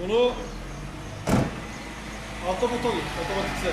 Bunu automotolik, otomatikse.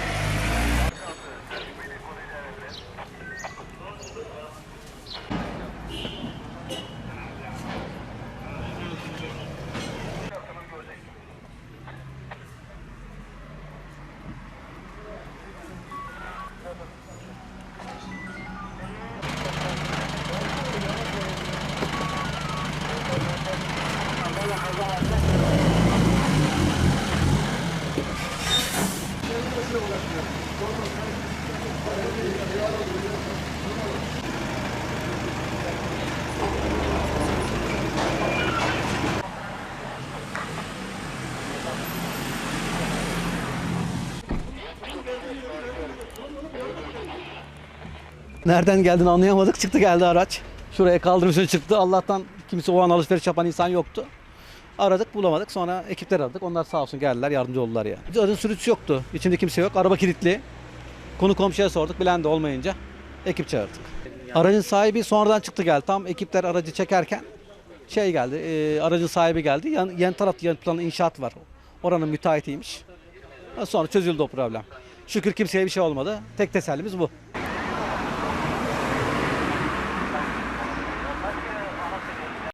Nereden geldiğini anlayamadık. Çıktı geldi araç. Şuraya kaldırım üstüne çıktı. Allah'tan kimse o an alışveriş yapan insan yoktu. Aradık bulamadık. Sonra ekipler aradık. Onlar sağ olsun geldiler yardımcı oldular ya. Aracın sürücüsü yoktu. İçinde kimse yok. Araba kilitli. Konu komşuya sorduk. Bilen de olmayınca ekip çağırdık. Aracın sahibi sonradan çıktı geldi. Tam ekipler aracı çekerken şey geldi. e, aracın sahibi geldi. Yan, yan tarafta yapılan inşaat var. Oranın müteahhitiymiş. Sonra çözüldü o problem. Şükür kimseye bir şey olmadı. Tek tesellimiz bu.